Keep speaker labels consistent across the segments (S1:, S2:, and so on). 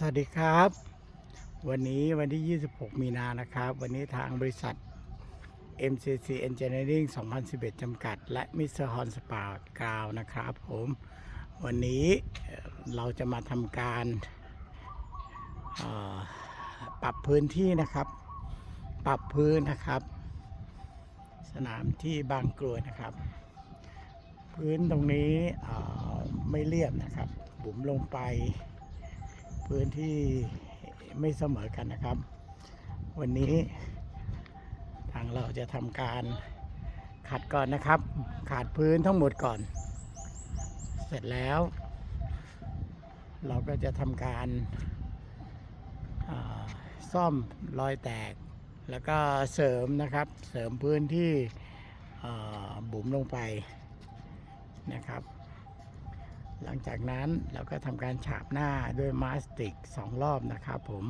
S1: สวัสดีครับ วันนี้วันที่ 26 มีนานะครับ วันนี้ทางบริษัท MCC Engineering 2011 จำกัด และ Mr. Horn Sport กราวนะครับผม วันนี้เราจะมาทำการปรับพื้นที่นะครับ ปรับพื้นนะครับ สนามที่บางกรวยนะครับ พื้นตรงนี้ไม่เรียบนะครับบุ๋มลงไป พื้นที่ไม่เสมอกันนะครับ วันนี้ทางเราจะทำการขัดก่อนนะครับ ขาดพื้นทั้งหมดก่อน เสร็จแล้ว เราก็จะทำการซ่อมรอยแตก แล้วก็เสริมนะครับ เสริมพื้นที่บุ๋มลงไปนะครับ หลังจากนั้นเราก็ทำการฉาบหน้าด้วยมาสติกสองรอบนะครับผม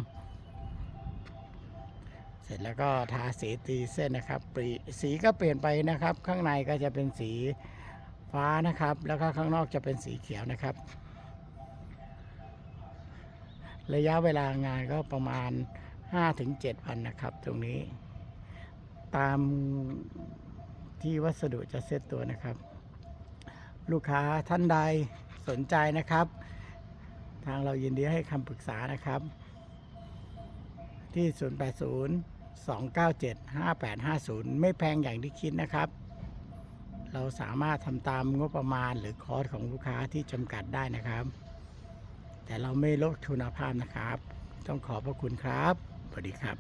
S1: เสร็จแล้วก็ทาสีตีเส้นนะครับสีก็เปลี่ยนไปนะครับ ข้างในก็จะเป็นสีฟ้านะครับ แล้วก็ข้างนอกจะเป็นสีเขียวนะครับ ระยะเวลางานก็ประมาณ 5-7 วันนะครับ ตรงนี้ ตามที่วัสดุจะเซตตัวนะครับ ลูกค้าท่านใด สนใจนะครับ ทางเรายินดีให้คำปรึกษานะครับ ที่ 080 297 5850 ไม่แพงอย่างที่คิดนะครับ เราสามารถทำตามงบประมาณหรือคอร์สของลูกค้าที่จำกัดได้นะครับ แต่เราไม่ลดคุณภาพนะครับ ต้องขอบพระคุณครับสวัสดีครับ